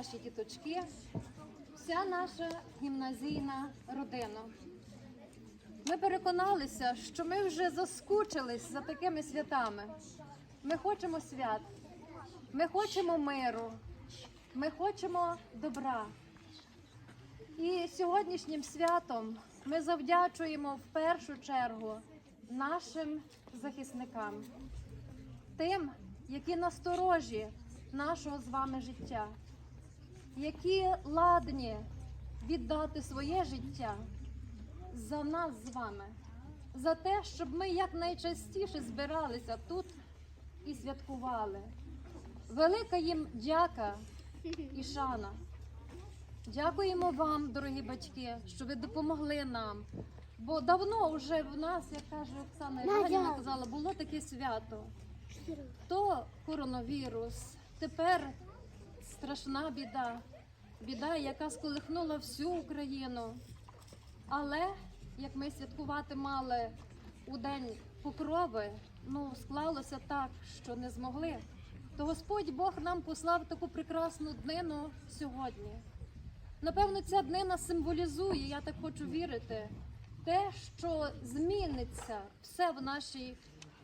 наші діточки, вся наша гімназійна родина. Ми переконалися, що ми вже заскучились за такими святами. Ми хочемо свят, ми хочемо миру, ми хочемо добра. І сьогоднішнім святом ми завдячуємо в першу чергу нашим захисникам, тим, які насторожі нашого з вами життя, які ладні віддати своє життя за нас з вами, за те, щоб ми якнайчастіше збиралися тут і святкували. Велика їм дяка і шана. Дякуємо вам, дорогі батьки, що ви допомогли нам. Бо давно вже в нас, як каже Оксана Іванівна, казала, було таке свято. То коронавірус, тепер страшна біда, біда, яка сколихнула всю Україну. Але як ми святкувати мали у день покрови, ну склалося так, що не змогли. То Господь Бог нам послав таку прекрасну днину сьогодні. Напевно, ця днина символізує, я так хочу вірити, те, що зміниться все в нашій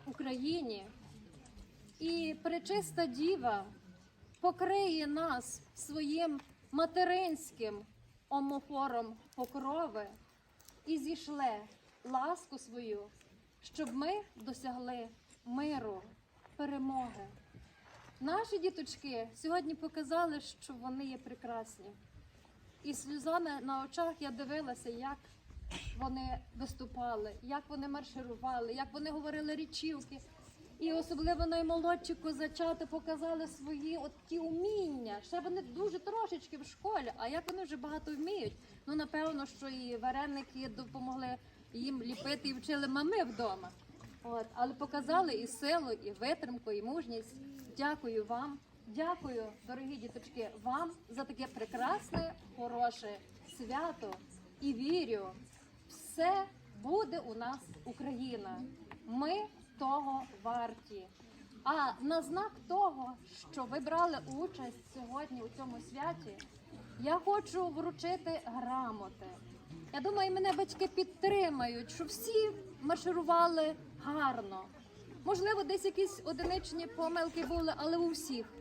Україні, і пречиста діва покриє нас своїм материнським омофором покрови і зійшле ласку свою, щоб ми досягли миру, перемоги. Наші діточки сьогодні показали, що вони є прекрасні. І сльозами на очах я дивилася, як вони виступали, як вони марширували, як вони говорили річівки. І особливо наймолодші козачати показали свої от ті уміння. Ще вони дуже трошечки в школі, а як вони вже багато вміють. Ну напевно, що і вареники допомогли їм ліпити і вчили мами вдома. От, але показали і силу, і витримку, і мужність. Дякую вам. Дякую, дорогі діточки, вам за таке прекрасне, хороше свято. І вірю, все буде у нас Україна. Ми того варті. А на знак того, що ви брали участь сьогодні у цьому святі, я хочу вручити грамоти. Я думаю, мене батьки підтримають, що всі марширували гарно. Можливо, десь якісь одиничні помилки були, але у всіх.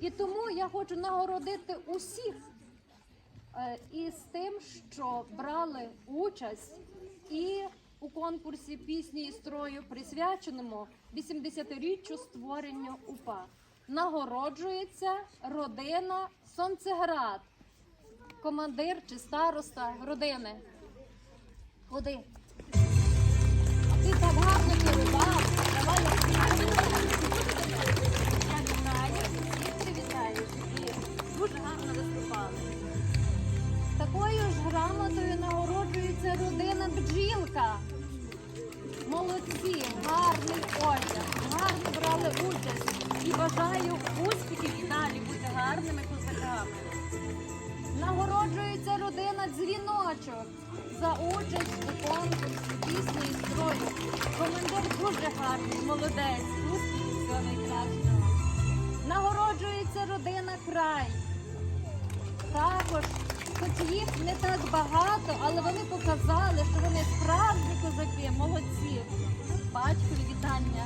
І тому я хочу нагородити усіх е, із тим, що брали участь і у конкурсі пісні і строю, присвяченому 80-річчю створенню УПА. Нагороджується родина Сонцеград, командир чи староста родини. Ходи. А ти так гарно керував. Давай я вітаю, всіх привітаю. І дуже гарно виступали. Такою ж грамотою нагороджується родина бджілка. Молодці, гарний одяг, гарно брали участь і бажаю успіхів і далі бути гарними козаками. Нагороджується родина дзвіночок за участь у конкурсі пісні і строю. Командир дуже гарний, молодець, успіхів всього найкращого. Нагороджується родина край. Також, хоч їх не так багато, але вони показали, що вони справжні козаки, молодці. Батькові.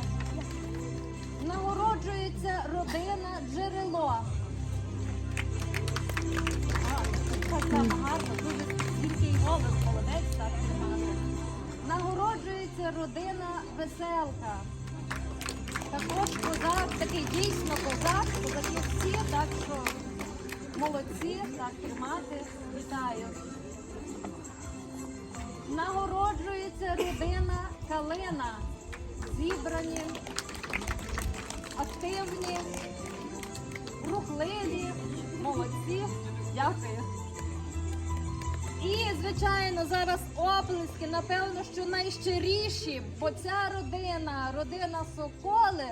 Нагороджується родина джерело. А, Так само гарно, дуже дзвінкий голос, молодець, так тримати. Нагороджується родина веселка. Також козак, такий дійсно козак, козаки всі, так що молодці, так тримати, вітаю. Нагороджується родина Калина. Зібрані, активні, рухливі, молодці. Дякую. І, звичайно, зараз оплески, напевно, що найщиріші, бо ця родина, родина Соколи,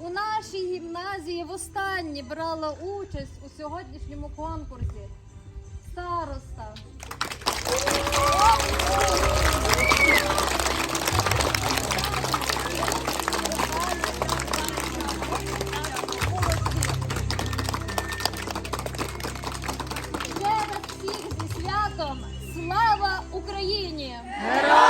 у нашій гімназії востаннє брала участь у сьогоднішньому конкурсі. Староста. святом! Слава Україні! Героям!